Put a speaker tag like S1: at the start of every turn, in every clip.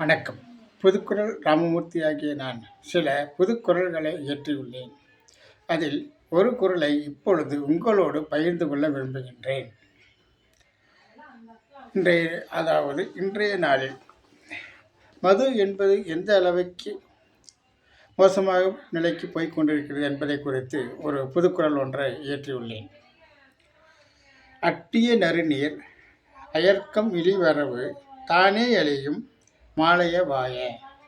S1: வணக்கம். புதுக்குரல் ராமமூர்த்தி ஆகிய நான் சில புதுக்குரல்களை இயற்றியுள்ளேன். அதில் ஒரு குறளை இப்பொழுது உங்களோடு பகிர்ந்து கொள்ள விரும்புகின்றேன். இன்றைய அதாவது இன்றைய நாளில் மது என்பது எந்த அளவுக்கு மோசமாக நிலைக்கு போய்கொண்டிருக்கிறது என்பதை குறித்து ஒரு புதுக்குரல் ஒன்றை இயற்றியுள்ளேன். அட்டிய நறுநீர் அயர்க்கம் இழிவரவு தானே அழியும் மாலைய வாய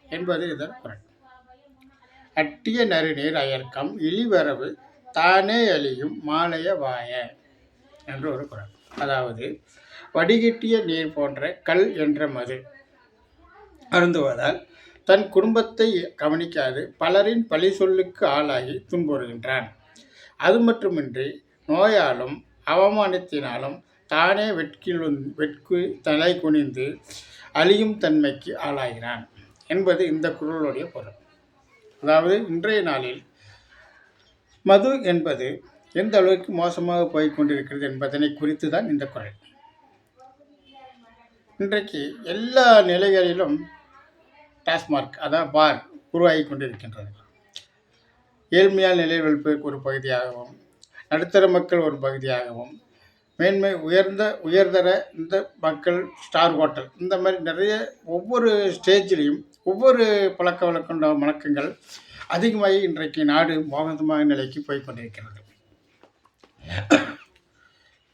S1: என்பது இதன் குரல். அட்டிய நறுநீர் அயர்க்கம் இழிவரவு தானே அழியும் மாலைய வாய என்று ஒரு குரல். அதாவது வடிகட்டிய நீர் போன்ற கல் என்ற மது. அருந்துவதால் தன் குடும்பத்தை கவனிக்காது பலரின் பழி சொல்லுக்கு ஆளாகி துன்புறுகின்றான். அது மட்டுமின்றி நோயாலும் அவமானத்தினாலும் தானே வெட்கில் வெட்கு தலை குனிந்து அழியும் தன்மைக்கு ஆளாகிறான் என்பது இந்த குரலுடைய பொருள். அதாவது இன்றைய நாளில் மது என்பது எந்த அளவுக்கு மோசமாக போய்கொண்டிருக்கிறது என்பதனை குறித்து தான் இந்த குரல். இன்றைக்கு எல்லா நிலைகளிலும் டாஸ்மார்க் அதான் பார் உருவாகி கொண்டிருக்கின்றது. ஏழ்மையால் நிலைவெழுப்பதற்கு ஒரு பகுதியாகவும் நடுத்தர மக்கள் ஒரு பகுதியாகவும் மேன்மை உயர்ந்த உயர்தர இந்த மக்கள் ஸ்டார் ஹோட்டல். இந்த மாதிரி நிறைய ஒவ்வொரு ஸ்டேஜ்லேயும் ஒவ்வொரு பழக்க வழக்கம் வணக்கங்கள் அதிகமாகி இன்றைக்கு நாடு மோகந்தமாக நிலைக்கு போய் கொண்டிருக்கிறது.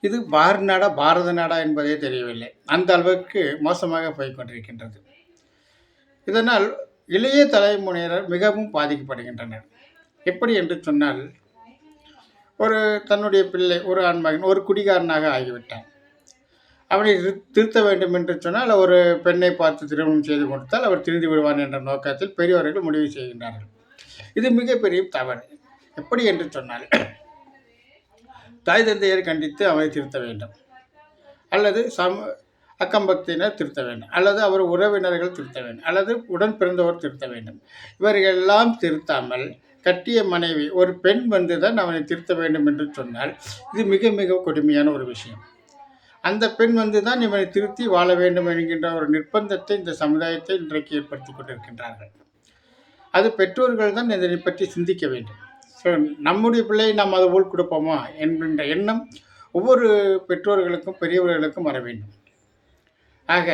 S1: இது பார் நாடா பாரத நாடா என்பதே தெரியவில்லை. அந்த அளவுக்கு மோசமாக போய் கொண்டிருக்கின்றது. இதனால் இளைய தலைமுறையினர் மிகவும் பாதிக்கப்படுகின்றனர். எப்படி என்று சொன்னால் ஒரு தன்னுடைய பிள்ளை ஒரு ஆண்மகன் ஒரு குடிகாரனாக ஆகிவிட்டான். அவனை திரு- திருத்த வேண்டும் என்று சொன்னால் ஒரு பெண்ணை பார்த்து திருமணம் செய்து கொடுத்தால் அவர் திரிந்து விடுவான் என்ற நோக்கத்தில் பெரியவர்கள் முடிவு செய்கின்றார்கள். இது மிகப்பெரிய தவறு. எப்படி என்று சொன்னால் தாய் தந்தையர் கண்டித்து அவரை திருத்த வேண்டும். அல்லது சம அக்கம்பக்தியினர் திருத்த வேண்டும். அல்லது அவர் உறவினர்கள் திருத்த வேண்டும். அல்லது உடன் பிறந்தவர் திருத்த வேண்டும். இவர்கள் எல்லாம் திருத்தாமல் கட்டிய மனைவி ஒரு பெண் வந்து தான் அவனை திருத்த வேண்டும் என்று சொன்னால் இது மிக மிக கொடுமையான ஒரு விஷயம். அந்த பெண் வந்து தான் இவனை திருத்தி வாழ வேண்டும் என்கின்ற ஒரு நிர்பந்தத்தை இந்த சமுதாயத்தை இன்றைக்கு ஏற்படுத்தி கொண்டிருக்கின்றார்கள். அது பெற்றோர்கள் தான் இதனை பற்றி சிந்திக்க வேண்டும். ஸோ நம்முடைய பிள்ளையை நாம் அதை உள்கொடுப்போமா கொடுப்போமா என்கின்ற எண்ணம் ஒவ்வொரு பெற்றோர்களுக்கும் பெரியவர்களுக்கும் வர வேண்டும். ஆக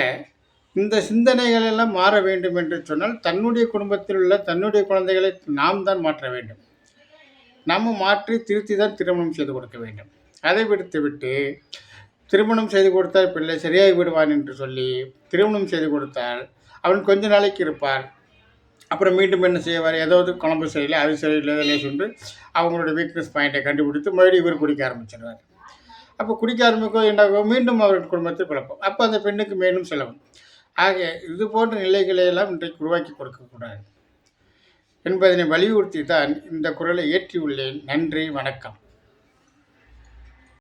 S1: இந்த சிந்தனைகள் எல்லாம் மாற வேண்டும் என்று சொன்னால் தன்னுடைய குடும்பத்தில் உள்ள தன்னுடைய குழந்தைகளை நாம் தான் மாற்ற வேண்டும். நம்ம மாற்றி திருத்தி தான் திருமணம் செய்து கொடுக்க வேண்டும். அதை விடுத்துவிட்டு திருமணம் செய்து கொடுத்தால் பிள்ளை சரியாகி விடுவான் என்று சொல்லி திருமணம் செய்து கொடுத்தால் அவன் கொஞ்ச நாளைக்கு இருப்பார் அப்புறம் மீண்டும் என்ன செய்வார் ஏதாவது குழம்பு சரியில்லை அது சரியில்லை இதில் சொல்லி அவங்களோட வீக்னஸ் பாயிண்ட்டை கண்டுபிடித்து மறுபடியும் இவர் குடிக்க ஆரம்பிச்சிடுவார் அப்போ குடிக்க ஆரம்பிக்கும் என்னாகும் மீண்டும் அவர்கள் குடும்பத்தில் பிறப்போம். அப்போ அந்த பெண்ணுக்கு மேலும் செலவு ஆக இது போன்ற நிலைகளை எல்லாம் இன்றைக்கு உருவாக்கி கொடுக்கக்கூடாது என்பதனை வலியுறுத்தி தான் இந்த குரலை ஏற்றியுள்ளேன் நன்றி வணக்கம்.